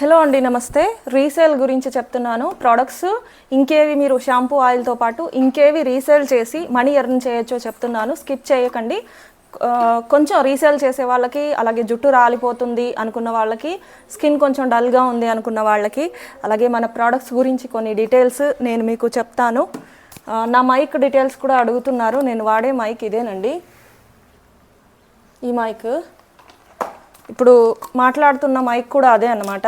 Hello అండి నమస్తే. Resale గురించి చెప్తున్నాను. ప్రోడక్ట్స్ ఇంకేవి మీరు షాంపూ ఆయిల్తో పాటు ఇంకేవి రీసేల్ చేసి మనీ ఎర్న్ చేయొచ్చో చెప్తున్నాను. స్కిప్ చేయకండి. కొంచెం రీసేల్ చేసే వాళ్ళకి అలాగే జుట్టు రాలిపోతుంది అనుకున్న వాళ్ళకి స్కిన్ కొంచెం డల్గా ఉంది అనుకున్న వాళ్ళకి అలాగే మన ప్రోడక్ట్స్ గురించి కొన్ని డీటెయిల్స్ నేను మీకు చెప్తాను. నా మైక్ డీటెయిల్స్ కూడా అడుగుతున్నారు. నేను వాడే మైక్ ఇదేనండి. ఈ మైక్. ఇప్పుడు మాట్లాడుతున్న మైక్ కూడా అదే అన్నమాట.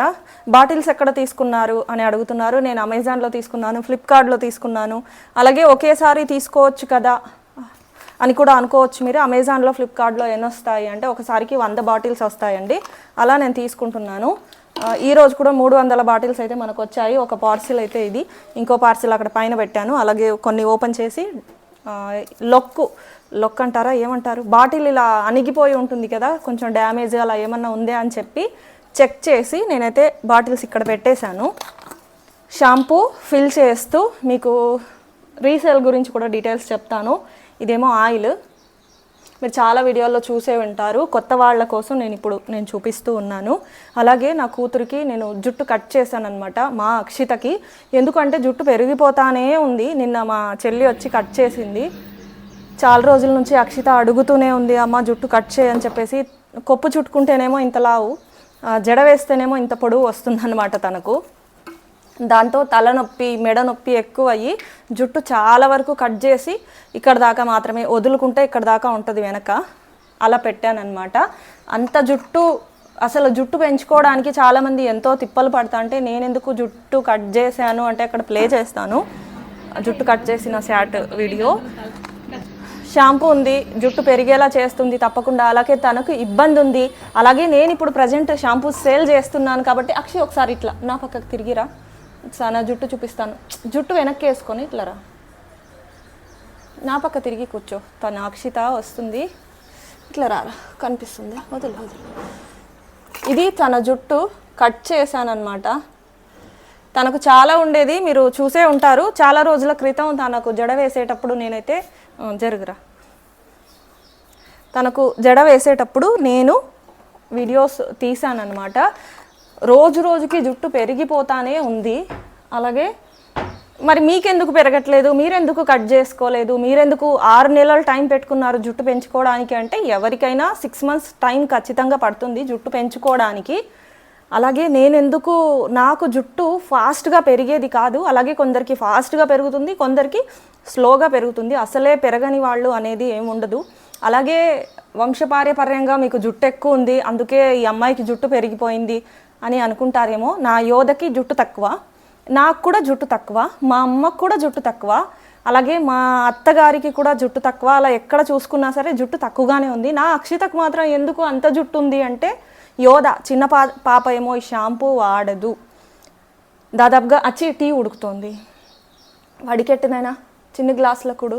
బాటిల్స్ ఎక్కడ తీసుకున్నారు అని అడుగుతున్నారు. నేను అమెజాన్లో తీసుకున్నాను ఫ్లిప్కార్ట్లో తీసుకున్నాను. అలాగే ఒకేసారి తీసుకోవచ్చు కదా అని కూడా అనుకోవచ్చు మీరు. అమెజాన్లో ఫ్లిప్కార్ట్లో ఎన్ని వస్తాయి అంటే ఒకసారికి వంద బాటిల్స్ వస్తాయండి. అలా నేను తీసుకుంటున్నాను. ఈరోజు ఈ రోజు కూడా మూడు వందల బాటిల్స్ అయితే మనకు వచ్చాయి. ఒక పార్సిల్ అయితే ఇది. ఇంకో పార్సిల్ అక్కడ పైన పెట్టాను. అలాగే కొన్ని ఓపెన్ చేసి లొక్కు లొక్ అంటారా ఏమంటారు? బాటిల్ ఇలా అణిగిపోయి ఉంటుంది కదా కొంచెం డ్యామేజ్ అలా ఏమన్నా ఉందే అని చెప్పి చెక్ చేసి నేనైతే బాటిల్స్ ఇక్కడ పెట్టేశాను. షాంపూ ఫిల్ చేస్తూ మీకు రీసేల్ గురించి కూడా డీటెయిల్స్ చెప్తాను. ఇదేమో ఆయిల్. మీరు చాలా వీడియోల్లో చూసే ఉంటారు. కొత్త వాళ్ళ కోసం నేను ఇప్పుడు నేను చూపిస్తూ ఉన్నాను. అలాగే నా కూతురికి నేను జుట్టు కట్ చేశాను అనమాట మా అక్షితకి. ఎందుకంటే జుట్టు పెరిగిపోతానే ఉంది. నిన్న మా చెల్లి వచ్చి కట్ చేసింది. చాలా రోజుల నుంచి అక్షిత అడుగుతూనే ఉంది అమ్మ జుట్టు కట్ చేయని చెప్పేసి. కొప్పు చుట్టుకుంటేనేమో ఇంత లావు జడ వేస్తేనేమో ఇంత పొడవు వస్తుందన్నమాట తనకు. దాంతో తలనొప్పి మెడ నొప్పి ఎక్కువ అయ్యి జుట్టు చాలా వరకు కట్ చేసి ఇక్కడ దాకా మాత్రమే వదులుకుంటే ఇక్కడ దాకా ఉంటుంది వెనక. అలా పెట్టానమాట అంత జుట్టు అసలు జుట్టు పెంచుకోవడానికి చాలామంది ఎంతో తిప్పలు పడతా అంటే నేను ఎందుకు జుట్టు కట్ చేశాను అంటే అక్కడ ప్లే చేస్తాను. జుట్టు కట్ చేసిన శాట్ వీడియో. షాంపూ ఉంది జుట్టు పెరిగేలా చేస్తుంది తప్పకుండా అలాగే తనకు ఇబ్బంది ఉంది. అలాగే నేను ఇప్పుడు ప్రజెంట్ షాంపూ సేల్ చేస్తున్నాను కాబట్టి అక్షయ్ ఒకసారి ఇట్లా నా పక్కకు తిరిగిరా. ఒకసారి నా జుట్టు చూపిస్తాను. జుట్టు వెనక్కి వేసుకొని ఇట్లా రా నా పక్క తిరిగి కూర్చో. తన అక్షిత వస్తుంది. ఇట్లా రా కనిపిస్తుంది. వదులు వదులు. ఇది తన జుట్టు కట్ చేశానమాట తనకు చాలా ఉండేది. మీరు చూసే ఉంటారు. చాలా రోజుల క్రితం తనకు జడ వేసేటప్పుడు నేనైతే జరుగురా. తనకు జడ వేసేటప్పుడు నేను వీడియోస్ తీసానన్నమాట రోజు రోజుకి జుట్టు పెరిగిపోతానే ఉంది. అలాగే మరి మీకెందుకు పెరగట్లేదు? మీరెందుకు కట్ చేసుకోలేదు? మీరెందుకు ఆరు నెలలు టైం పెట్టుకున్నారు జుట్టు పెంచుకోవడానికి అంటే ఎవరికైనా సిక్స్ మంత్స్ టైం ఖచ్చితంగా పడుతుంది జుట్టు పెంచుకోవడానికి. అలాగే నేను ఎందుకు నాకు జుట్టు ఫాస్ట్గా పెరిగేది కాదు. అలాగే కొందరికి ఫాస్ట్గా పెరుగుతుంది కొందరికి స్లోగా పెరుగుతుంది. అసలే పెరగని వాళ్ళు అనేది ఏమి ఉండదు. అలాగే వంశపార్యపర్యంగా మీకు జుట్టు ఎక్కువ ఉంది. అందుకే ఈ అమ్మాయికి జుట్టు పెరిగిపోయింది. అని అనుకుంటారేమో నా యోధకి జుట్టు తక్కువ నాకు కూడా జుట్టు తక్కువ మా అమ్మకు కూడా జుట్టు తక్కువ అలాగే మా అత్తగారికి కూడా జుట్టు తక్కువ అలా ఎక్కడ చూసుకున్నా సరే జుట్టు తక్కువగానే ఉంది. నా అక్షితకు మాత్రం ఎందుకు అంత జుట్టు ఉంది అంటే యోధ చిన్న పా పాప ఏమో ఈ షాంపూ వాడదు. దాదాపుగా అచ్చి టీ ఉడుకుతోంది. వడికెట్టినైనా చిన్న గ్లాసుల కుడు.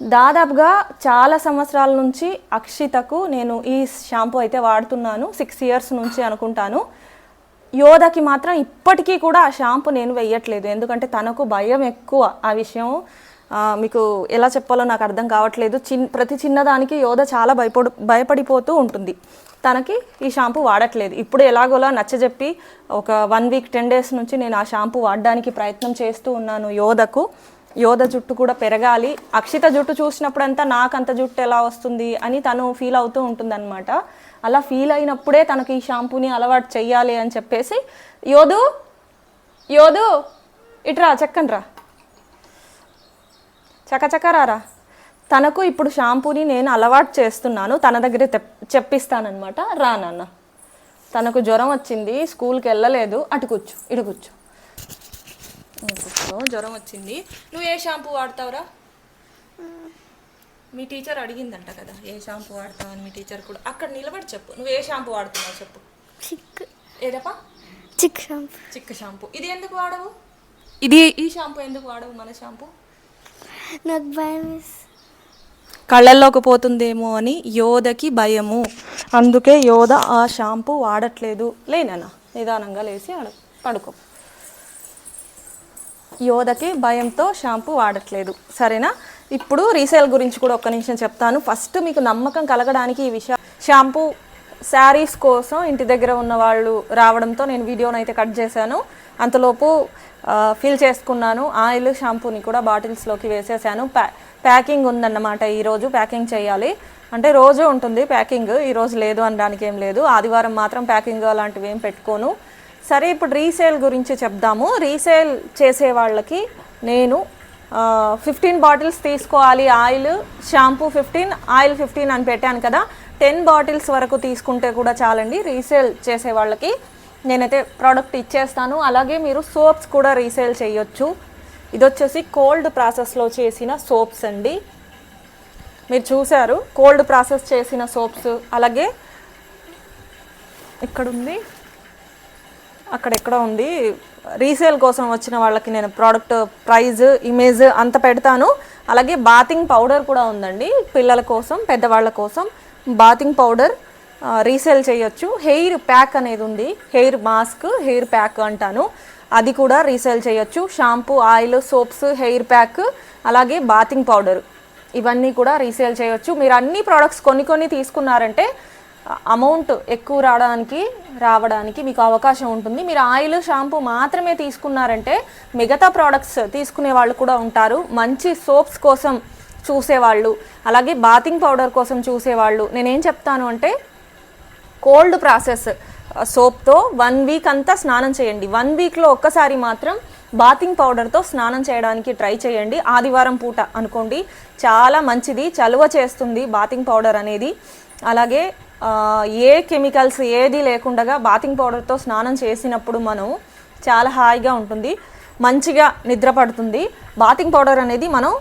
దాదాపుగా చాలా సంవత్సరాల నుంచి అక్షితకు నేను ఈ షాంపూ అయితే వాడుతున్నాను సిక్స్ ఇయర్స్ నుంచి అనుకుంటాను. యోధకి మాత్రం ఇప్పటికీ కూడా ఆ షాంపూ నేను వెయ్యట్లేదు ఎందుకంటే తనకు భయం ఎక్కువ ఆ విషయం. మీకు ఎలా చెప్పాలో నాకు అర్థం కావట్లేదు. చిన్ ప్రతి చిన్నదానికి యోధ చాలా భయపడు భయపడిపోతూ ఉంటుంది. తనకి ఈ షాంపూ వాడట్లేదు. ఇప్పుడు ఎలాగోలా నచ్చజెప్పి ఒక వన్ వీక్ టెన్ డేస్ నుంచి నేను ఆ షాంపూ వాడడానికి ప్రయత్నం చేస్తూ ఉన్నాను యోధకు. యోధ జుట్టు కూడా పెరగాలి. అక్షిత జుట్టు చూసినప్పుడంతా నాకు అంత జుట్టు ఎలా వస్తుంది అని తను ఫీల్ అవుతూ ఉంటుందన్నమాట. అలా ఫీల్ అయినప్పుడే తనకి ఈ షాంపూని అలవాటు చెయ్యాలి అని చెప్పేసి యోధు యోధు ఇట్రా చెక్కన్ రా. చకచక రారా. తనకు ఇప్పుడు షాంపూని నేను అలవాటు చేస్తున్నాను. తన దగ్గర చెప్పిస్తానమాట చెప్పిస్తానన్నమాట. రా నాన్న. తనకు జ్వరం వచ్చింది స్కూల్కి వెళ్ళలేదు. అటు కూర్చో ఇటు కూర్చో. కూర్చో జ్వరం వచ్చింది. నువ్వు ఏ షాంపూ వాడతావురా? మీ టీచర్ అడిగిందంట కదా ఏ షాంపూ వాడతావు అని మీ టీచర్ కూడా. అక్కడ నిలబడి చెప్పు నువ్వు ఏ షాంపూ వాడుతున్నావు చెప్పు. Chik ఏదప్పా? Chik shampoo. Chik shampoo. ఇది ఎందుకు వాడవు? ఇది ఈ షాంపూ ఎందుకు వాడవు మన షాంపూ? నాకు భయం కళ్ళల్లోకి పోతుందేమో అని యోధకి భయము. అందుకే యోధ ఆ షాంపూ వాడట్లేదు. లేనన్నా నిదానంగా లేచి పడుకో. యోధకి భయంతో షాంపూ వాడట్లేదు. సరేనా? ఇప్పుడు రీసేల్ గురించి కూడా ఒక్క నిమిషం చెప్తాను. ఫస్ట్ మీకు నమ్మకం కలగడానికి ఈ విషయం. షాంపూ శారీస్ కోసం ఇంటి దగ్గర ఉన్న వాళ్ళు రావడంతో నేను వీడియోని అయితే కట్ చేశాను. అంతలోపు ఫిల్ చేసుకున్నాను. ఆయిల్ షాంపూని కూడా బాటిల్స్లోకి వేసేసాను. ప్యా ప్యాకింగ్ ఉందన్నమాట ఈరోజు ప్యాకింగ్ చేయాలి. అంటే రోజు ఉంటుంది ప్యాకింగ్. ఈరోజు లేదు అనడానికి ఏం లేదు. ఆదివారం మాత్రం ప్యాకింగ్ అలాంటివి ఏం పెట్టుకోను. సరే ఇప్పుడు రీసేల్ గురించి చెప్దాము. రీసేల్ చేసే వాళ్ళకి నేను ఫిఫ్టీన్ బాటిల్స్ తీసుకోవాలి. Oil shampoo fifteen oil fifteen అని పెట్టాను కదా. టెన్ బాటిల్స్ వరకు తీసుకుంటే కూడా చాలండి రీసేల్ చేసే వాళ్ళకి. నేనైతే ప్రోడక్ట్ ఇచ్చేస్తాను. అలాగే మీరు సోప్స్ కూడా రీసేల్ చేయొచ్చు. ఇది వచ్చేసి కోల్డ్ ప్రాసెస్లో చేసిన సోప్స్ అండి. మీరు చూశారు కోల్డ్ ప్రాసెస్ చేసిన సోప్స్. అలాగే ఇక్కడ ఉంది అక్కడెక్కడ ఉంది. రీసేల్ కోసం వచ్చిన వాళ్ళకి నేను ప్రోడక్ట్ ప్రైజ్ ఇమేజ్ అంత పెడతాను. అలాగే బాతింగ్ పౌడర్ కూడా ఉందండి. పిల్లల కోసం పెద్దవాళ్ళ కోసం బాతింగ్ పౌడర్ రీసేల్ చేయొచ్చు. హెయిర్ ప్యాక్ అనేది ఉంది. హెయిర్ మాస్క్ హెయిర్ ప్యాక్ అంటాను. అది కూడా రీసేల్ చేయొచ్చు. Shampoo oil soaps hair pack అలాగే బాతింగ్ పౌడర్ ఇవన్నీ కూడా రీసేల్ చేయొచ్చు. మీరు అన్ని ప్రోడక్ట్స్ కొన్ని కొన్ని తీసుకున్నారంటే అమౌంట్ ఎక్కువ రావడానికి రావడానికి మీకు అవకాశం ఉంటుంది. మీరు ఆయిల్ షాంపూ మాత్రమే తీసుకున్నారంటే మిగతా ప్రోడక్ట్స్ తీసుకునే వాళ్ళు కూడా ఉంటారు. మంచి సోప్స్ కోసం చూసేవాళ్ళు అలాగే బాతింగ్ పౌడర్ కోసం చూసేవాళ్ళు. నేనేం చెప్తాను అంటే కోల్డ్ ప్రాసెస్ సోప్తో వన్ వీక్ అంతా స్నానం చేయండి. వన్ వీక్లో ఒక్కసారి మాత్రం బాతింగ్ పౌడర్తో స్నానం చేయడానికి ట్రై చేయండి. ఆదివారం పూట అనుకోండి. చాలా మంచిది చలువ చేస్తుంది బాతింగ్ పౌడర్ అనేది. అలాగే ఏ కెమికల్స్ ఏది లేకుండా బాతింగ్ పౌడర్తో స్నానం చేసినప్పుడు మనం చాలా హాయిగా ఉంటుంది. మంచిగా నిద్ర పడుతుంది. బాతింగ్ పౌడర్ అనేది మనం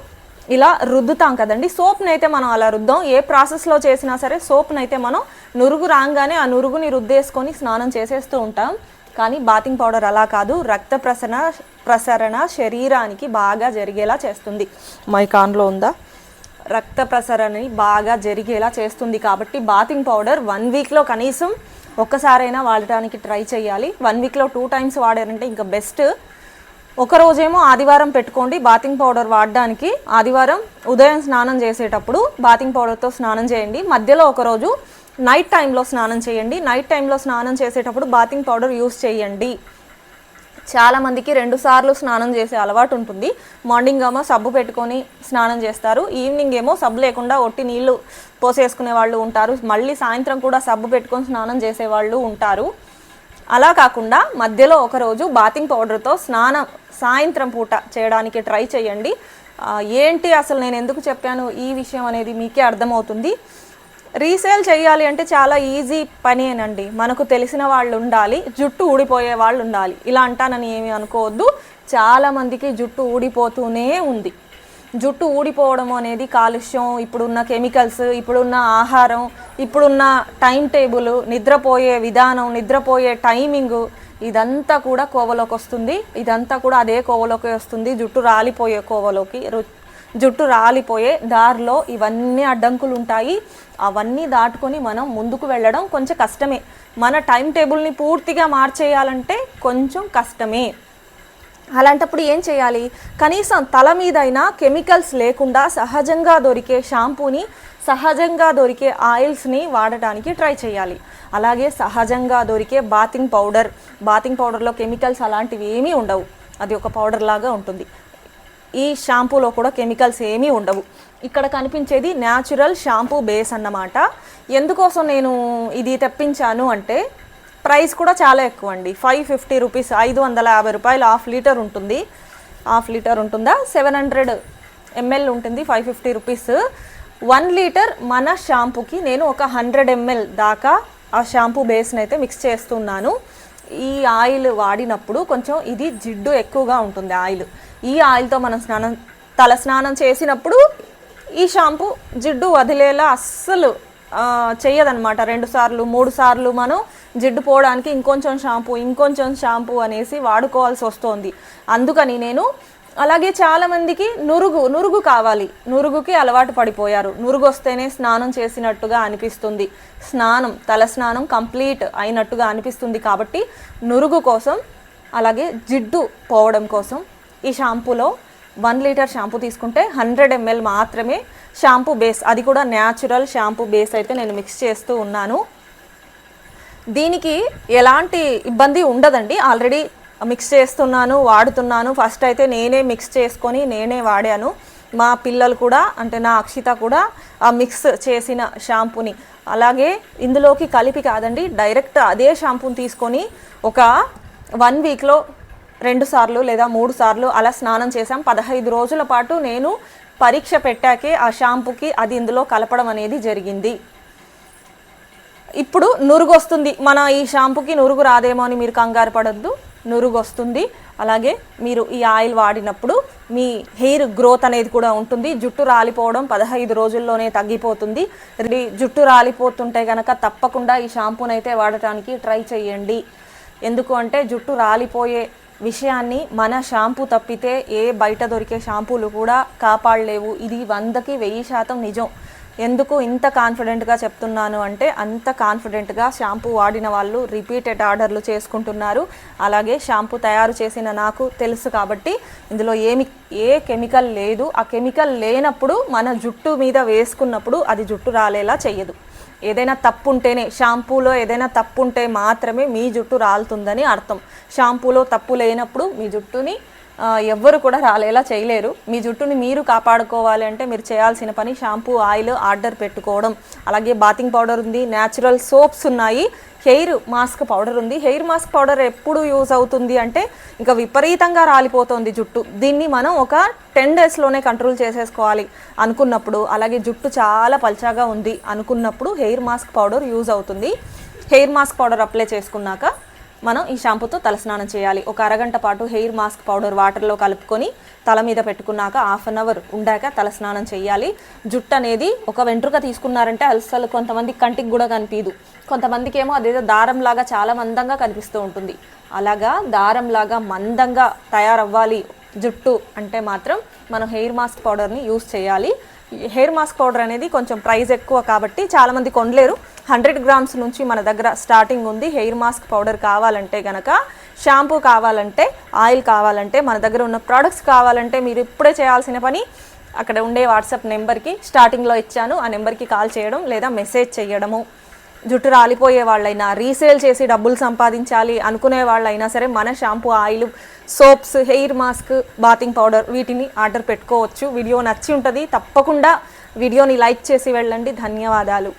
ఇలా రుద్దుతాం కదండి. సోప్ని అయితే మనం అలా రుద్దాం. ఏ ప్రాసెస్లో చేసినా సరే సోప్ని అయితే మనం నురుగు రాగానే ఆ నురుగుని రుద్దేసుకొని స్నానం చేసేస్తూ ఉంటాం. కానీ బాతింగ్ పౌడర్ అలా కాదు. రక్త ప్రసరణ ప్రసరణ శరీరానికి బాగా జరిగేలా చేస్తుంది. మైకాన్లో ఉందా? రక్త ప్రసరణని బాగా జరిగేలా చేస్తుంది కాబట్టి బాతింగ్ పౌడర్ వన్ వీక్లో కనీసం ఒక్కసారైనా వాడటానికి ట్రై చేయాలి. వన్ వీక్లో టూ టైమ్స్ వాడారంటే ఇంకా బెస్ట్ ఒకరోజేమో ఆదివారం పెట్టుకోండి బాతింగ్ పౌడర్ వాడడానికి. ఆదివారం ఉదయం స్నానం చేసేటప్పుడు బాతింగ్ పౌడర్తో స్నానం చేయండి. మధ్యలో ఒకరోజు నైట్ టైంలో స్నానం చేయండి. నైట్ టైంలో స్నానం చేసేటప్పుడు బాతింగ్ పౌడర్ యూస్ చేయండి. చాలా మందికి రెండు సార్లు స్నానం చేసే అలవాటు ఉంటుంది. మార్నింగ్ ఏమో సబ్బు పెట్టుకొని స్నానం చేస్తారు. ఈవినింగ్ ఏమో సబ్బు లేకుండా ఒట్టి నీళ్ళు పోసేసుకునే వాళ్ళు ఉంటారు. మళ్ళీ సాయంత్రం కూడా సబ్బు పెట్టుకొని స్నానం చేసే వాళ్ళు ఉంటారు. అలా కాకుండా మధ్యలో ఒకరోజు బాతింగ్ పౌడర్తో స్నానం సాయంత్రం పూట చేయడానికి ట్రై చేయండి. ఏంటి అసలు నేను ఎందుకు చెప్పాను? ఈ విషయం అనేది మీకే అర్థమవుతుంది. రీసేల్ చేయాలి అంటే చాలా ఈజీ పనేనండి. మనకు తెలిసిన వాళ్ళు ఉండాలి జుట్టు ఊడిపోయే వాళ్ళు ఉండాలి. ఇలా అంటానని ఏమి అనుకోవద్దు. చాలా మందికి జుట్టు ఊడిపోతూనే ఉంది. జుట్టు ఊడిపోవడం అనేది కాలుష్యం ఇప్పుడున్న కెమికల్స్ ఇప్పుడున్న ఆహారం ఇప్పుడున్న టైం టేబుల్ నిద్రపోయే విధానం నిద్రపోయే టైమింగ్ ఇదంతా కూడా కోవలోకి వస్తుంది. ఇదంతా కూడా అదే కోవలోకి వస్తుంది. జుట్టు రాలిపోయే కోవలోకి జుట్టు రాలిపోయే దారిలో ఇవన్నీ అడ్డంకులు ఉంటాయి అవన్నీ దాటుకొని మనం ముందుకు వెళ్ళడం కొంచెం కష్టమే. మన టైం టేబుల్ని పూర్తిగా మార్చేయాలంటే కొంచెం కష్టమే. అలాంటప్పుడు ఏం చేయాలి? కనీసం తల మీదైనా కెమికల్స్ లేకుండా సహజంగా దొరికే షాంపూని సహజంగా దొరికే ఆయిల్స్ని వాడటానికి ట్రై చేయాలి. అలాగే సహజంగా దొరికే బాతింగ్ పౌడర్. బాతింగ్ పౌడర్లో కెమికల్స్ అలాంటివి ఏమీ ఉండవు. అది ఒక పౌడర్ లాగా ఉంటుంది. ఈ షాంపూలో కూడా కెమికల్స్ ఏమీ ఉండవు. ఇక్కడ కనిపించేది న్యాచురల్ షాంపూ బేస్ అన్నమాట. ఎందుకోసం నేను ఇది తెప్పించాను అంటే ప్రైస్ కూడా చాలా ఎక్కువ అండి ఫైవ్ ఫిఫ్టీ రూపీస్ ఐదు వందల యాభై రూపాయలు హాఫ్ లీటర్ ఉంటుంది. హాఫ్ లీటర్ ఉంటుందా? సెవెన్ హండ్రెడ్ ఎంఎల్ ఉంటుంది five fifty rupees. One litre మన షాంపూకి నేను ఒక హండ్రెడ్ ఎంఎల్ దాకా ఆ షాంపూ బేస్ని అయితే మిక్స్ చేస్తున్నాను. ఈ ఆయిల్ వాడినప్పుడు కొంచెం ఇది జిడ్డు ఎక్కువగా ఉంటుంది ఆయిల్. ఈ ఆయిల్తో మనం స్నానం తల స్నానం చేసినప్పుడు ఈ షాంపూ జిడ్డు వదిలేలా అస్సలు చేయదనమాట రెండు సార్లు మూడు సార్లు మనం జిడ్డు పోవడానికి ఇంకొంచెం షాంపూ ఇంకొంచెం షాంపూ అనేసి వాడుకోవాల్సి వస్తుంది. అందుకని నేను అలాగే చాలామందికి నురుగు నురుగు కావాలి. నురుగుకి అలవాటు పడిపోయారు. నురుగు వస్తేనే స్నానం చేసినట్టుగా అనిపిస్తుంది. స్నానం తల స్నానం కంప్లీట్ అయినట్టుగా అనిపిస్తుంది కాబట్టి నురుగు కోసం అలాగే జిడ్డు పోవడం కోసం ఈ షాంపూలో వన్ లీటర్ షాంపూ తీసుకుంటే హండ్రెడ్ ఎంఎల్ మాత్రమే షాంపూ బేస్. అది కూడా న్యాచురల్ షాంపూ బేస్ అయితే నేను మిక్స్ చేస్తూ ఉన్నాను. దీనికి ఎలాంటి ఇబ్బంది ఉండదండి. ఆల్రెడీ మిక్స్ చేస్తున్నాను వాడుతున్నాను. ఫస్ట్ అయితే నేనే మిక్స్ చేసుకొని నేనే వాడాను. మా పిల్లలు కూడా అంటే నా అక్షిత కూడా ఆ మిక్స్ చేసిన షాంపూని. అలాగే ఇందులోకి కలిపి కాదండి డైరెక్ట్ అదే షాంపూని తీసుకొని ఒక వన్ వీక్లో రెండు సార్లు లేదా మూడు సార్లు అలా స్నానం చేశాం. పదహైదు రోజుల పాటు నేను పరీక్ష పెట్టాకే ఆ షాంపుకి అది ఇందులో కలపడం అనేది జరిగింది. ఇప్పుడు నురుగు వస్తుంది మన ఈ షాంపూకి నురుగు రాదేమో అని మీరు కంగారు పడద్దు. నురుగు వస్తుంది అలాగే మీరు ఈ ఆయిల్ వాడినప్పుడు మీ హెయిర్ గ్రోత్ అనేది కూడా ఉంటుంది. జుట్టు రాలిపోవడం పదహైదు రోజుల్లోనే తగ్గిపోతుంది. జుట్టు రాలిపోతుంటే కనుక తప్పకుండా ఈ షాంపూనైతే వాడటానికి ట్రై చేయండి. ఎందుకు అంటే జుట్టు రాలిపోయే విషయాన్ని మన షాంపూ తప్పితే ఏ బయట దొరికే షాంపూలు కూడా కాపాడలేవు. ఇది వందకి వెయ్యి శాతం నిజం. ఎందుకు ఇంత కాన్ఫిడెంట్గా చెప్తున్నాను అంటే అంత కాన్ఫిడెంట్గా షాంపూ వాడిన వాళ్ళు రిపీటెడ్ ఆర్డర్లు చేసుకుంటున్నారు. అలాగే షాంపూ తయారు చేసిన నాకు తెలుసు కాబట్టి ఇందులో ఏమి ఏ కెమికల్ లేదు. ఆ కెమికల్ లేనప్పుడు మన జుట్టు మీద వేసుకున్నప్పుడు అది జుట్టు రాలేలా చెయ్యదు. ఏదైనా తప్పు ఉంటేనే షాంపూలో ఏదైనా తప్పు ఉంటే మాత్రమే మీ జుట్టు రాలుతుందని అర్థం. షాంపూలో తప్పు లేనప్పుడు మీ జుట్టుని ఎవ్వరు కూడా రాలేలా చేయలేరు. మీ జుట్టుని మీరు కాపాడుకోవాలి అంటే మీరు చేయాల్సిన పని షాంపూ ఆయిల్ ఆర్డర్ పెట్టుకోవడం. అలాగే బాతింగ్ పౌడర్ ఉంది న్యాచురల్ సోప్స్ ఉన్నాయి. హెయిర్ మాస్క్ పౌడర్ ఉంది. హెయిర్ మాస్క్ పౌడర్ ఎప్పుడు యూజ్ అవుతుంది అంటే ఇంకా విపరీతంగా రాలిపోతుంది జుట్టు. దీన్ని మనం ఒక టెన్ డేస్లోనే కంట్రోల్ చేసేసుకోవాలి అనుకున్నప్పుడు. అలాగే జుట్టు చాలా పల్చాగా ఉంది అనుకున్నప్పుడు హెయిర్ మాస్క్ పౌడర్ యూజ్ అవుతుంది. హెయిర్ మాస్క్ పౌడర్ అప్లై చేసుకున్నాక మనం ఈ షాంపూతో తలస్నానం చేయాలి. ఒక అరగంట పాటు హెయిర్ మాస్క్ పౌడర్ వాటర్లో కలుపుకొని తల మీద పెట్టుకున్నాక హాఫ్ అన్ అవర్ ఉండాక తలస్నానం చేయాలి. జుట్టు అనేది ఒక వెంట్రుక తీసుకున్నారంటే అసలు కొంతమంది కంటికి కూడా కనిపించదు కొంతమందికి ఏమో అదేదో దారంలాగా చాలా మందంగా కనిపిస్తూ ఉంటుంది. అలాగా దారంలాగా మందంగా తయారవ్వాలి జుట్టు అంటే మాత్రం మనం హెయిర్ మాస్క్ పౌడర్ని యూస్ చేయాలి. హెయిర్ మాస్క్ పౌడర్ అనేది కొంచెం ప్రైస్ ఎక్కువ కాబట్టి చాలామంది కొనలేరు. హండ్రెడ్ గ్రామ్స్ నుంచి మన దగ్గర స్టార్టింగ్ ఉంది. హెయిర్ మాస్క్ పౌడర్ కావాలంటే గనక షాంపూ కావాలంటే ఆయిల్ కావాలంటే మన దగ్గర ఉన్న ప్రోడక్ట్స్ కావాలంటే మీరు ఇప్పుడే చేయాల్సిన పని అక్కడ ఉండే వాట్సాప్ నెంబర్కి స్టార్టింగ్లో ఇచ్చాను. ఆ నెంబర్కి కాల్ చేయడం లేదా మెసేజ్ చేయడము. జుట్టు రాలిపోయే వాళ్ళైనా రీసేల్ చేసి డబ్బులు సంపాదించాలి అనుకునే వాళ్ళైనా సరే మన shampoo oil soaps hair mask bathing powder వీటిని ఆర్డర్ పెట్టుకోవచ్చు. వీడియో నచ్చి ఉంటుంది. తప్పకుండా వీడియోని లైక్ చేసి వెళ్ళండి. ధన్యవాదాలు.